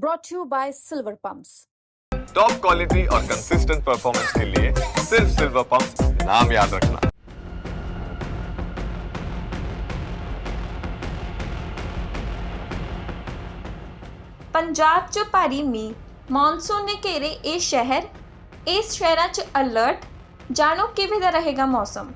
brought to you by Silver Pumps. Top quality और consistent performance के लिए सिर्फ सिल्वर पंप नाम याद रखना ਪੰਜਾਬ 'ਚ ਭਾਰੀ ਮੀਂਹ ਮੌਨਸੂਨ ਨੇ ਘੇਰੇ ਇਹ ਸ਼ਹਿਰ ਇਸ ਸ਼ਹਿਰਾਂ 'ਚ ਅਲਰਟ ਜਾਣੋ ਕਿਵੇਂ ਦਾ ਰਹੇਗਾ ਮੌਸਮ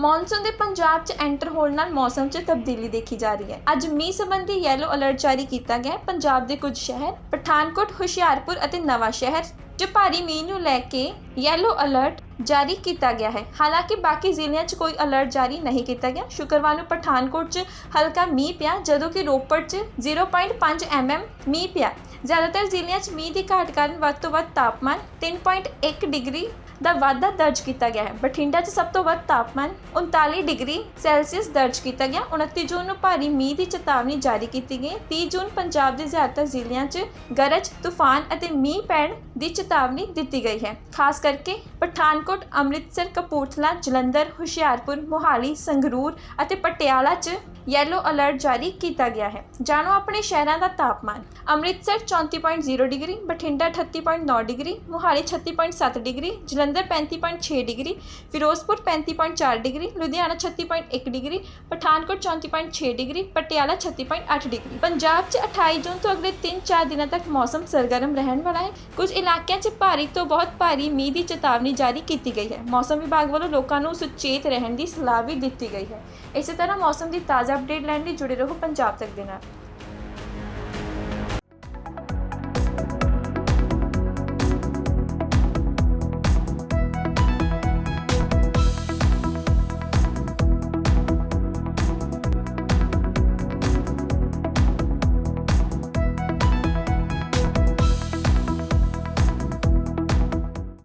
ਮੌਨਸੂਨ ਦੇ ਪੰਜਾਬ 'ਚ ਐਂਟਰ ਹੋਣ ਨਾਲ ਮੌਸਮ 'ਚ ਤਬਦੀਲੀ ਦੇਖੀ ਜਾ ਰਹੀ ਹੈ। ਅੱਜ ਮੀਂਹ ਸੰਬੰਧੀ ਯੈਲੋ ਅਲਰਟ ਜਾਰੀ ਕੀਤਾ ਗਿਆ ਹੈ। ਪੰਜਾਬ ਦੇ ਕੁਝ ਸ਼ਹਿਰ, ਪਠਾਨਕੋਟ, ਹੁਸ਼ਿਆਰਪੁਰ ਅਤੇ ਨਵਾਂ ਸ਼ਹਿਰ 'ਚ ਭਾਰੀ ਮੀਂਹ ਨੂੰ ਲੈ ਕੇ ਯੈਲੋ ਅਲਰਟ ਜਾਰੀ ਕੀਤਾ ਗਿਆ ਹੈ। ਹਾਲਾਂਕਿ ਬਾਕੀ ਜ਼ਿਲ੍ਹਿਆਂ 'ਚ ਕੋਈ ਅਲਰਟ ਜਾਰੀ ਨਹੀਂ ਕੀਤਾ ਗਿਆ। ਸ਼ੁੱਕਰਵਾਰ ਨੂੰ ਪਠਾਨਕੋਟ 'ਚ ਹਲਕਾ ਮੀਂਹ ਪਿਆ, ਜਦੋਂ ਕਿ ਰੋਪੜ 'ਚ 0.5 mm ਮੀਂਹ ਪਿਆ। ਜ਼ਿਆਦਾਤਰ ਜ਼ਿਲ੍ਹਿਆਂ 'ਚ ਮੀਂਹ ਦੀ ਘਾਟ ਕਾਰਨ ਵੱਧ ਤੋਂ ਵੱਧ ਤਾਪਮਾਨ 3.1 ਡਿਗਰੀ ਦਾ ਵਾਧਾ ਦਰਜ ਕੀਤਾ ਗਿਆ ਹੈ। ਬਠਿੰਡਾ 'ਚ ਸਭ ਤੋਂ ਵੱਧ ਤਾਪਮਾਨ 39 ਡਿਗਰੀ ਸੈਲਸੀਅਸ ਦਰਜ ਕੀਤਾ ਗਿਆ। 29 ਜੂਨ ਨੂੰ ਭਾਰੀ ਮੀਂਹ ਦੀ ਚੇਤਾਵਨੀ ਜਾਰੀ ਕੀਤੀ ਗਈ। 30 ਜੂਨ ਪੰਜਾਬ ਦੇ ਜ਼ਿਆਦਾਤਰ ਜ਼ਿਲ੍ਹਿਆਂ 'ਚ ਗਰਜ, ਤੂਫਾਨ ਅਤੇ ਮੀਂਹ ਪੈਣ ਦੀ ਚੇਤਾਵਨੀ ਦਿੱਤੀ ਗਈ ਹੈ। ਖਾਸ ਕਰਕੇ ਪਠਾਨਕੋਟ, ਅੰਮ੍ਰਿਤਸਰ, ਕਪੂਰਥਲਾ, ਜਲੰਧਰ, ਹੁਸ਼ਿਆਰਪੁਰ, ਮੋਹਾਲੀ, ਸੰਗਰੂਰ ਅਤੇ ਪਟਿਆਲਾ 'ਚ ਯੈਲੋ ਅਲਰਟ ਜਾਰੀ ਕੀਤਾ ਗਿਆ ਹੈ। ਜਾਣੋ ਆਪਣੇ ਸ਼ਹਿਰਾਂ ਦਾ ਤਾਪਮਾਨ। Amritsar 34.0 degree, Bathinda 38.9 degree, Mohali 36.7 degree, Jalandhar 35.6 degree, Firozpur 35.4 degree, Ludhiana 36.1 degree, Pathankot 34.6 degree, Patiala 36.8 degree. Punjab 'ਚ 28 ਜੂਨ ਤੋਂ ਅਗਲੇ 3-4 ਦਿਨਾਂ ਤੱਕ ਮੌਸਮ ਸਰਗਰਮ ਰਹਿਣ ਵਾਲਾ ਹੈ। ਕੁਝ ਇਲਾਕਿਆਂ 'ਚ ਭਾਰੀ ਤੋਂ ਬਹੁਤ ਭਾਰੀ ਮੀਂਹ ਦੀ ਚੇਤਾਵਨੀ ਜਾਰੀ ਕੀਤੀ ਗਈ ਹੈ। ਮੌਸਮ ਵਿਭਾਗ ਵੱਲੋਂ ਲੋਕਾਂ ਨੂੰ ਸੁਚੇਤ ਰਹਿਣ ਦੀ ਸਲਾਹ ਵੀ ਦਿੱਤੀ ਗਈ ਹੈ। ਇਸੇ ਤਰ੍ਹਾਂ ਮੌਸਮ ਦੀ ਤਾਜ਼ਾ ਅਪਡੇਟ ਲੈਣ ਲਈ ਜੁੜੇ ਰਹੋ ਪੰਜਾਬ ਤੱਕ ਦੇ ਨਾਲ।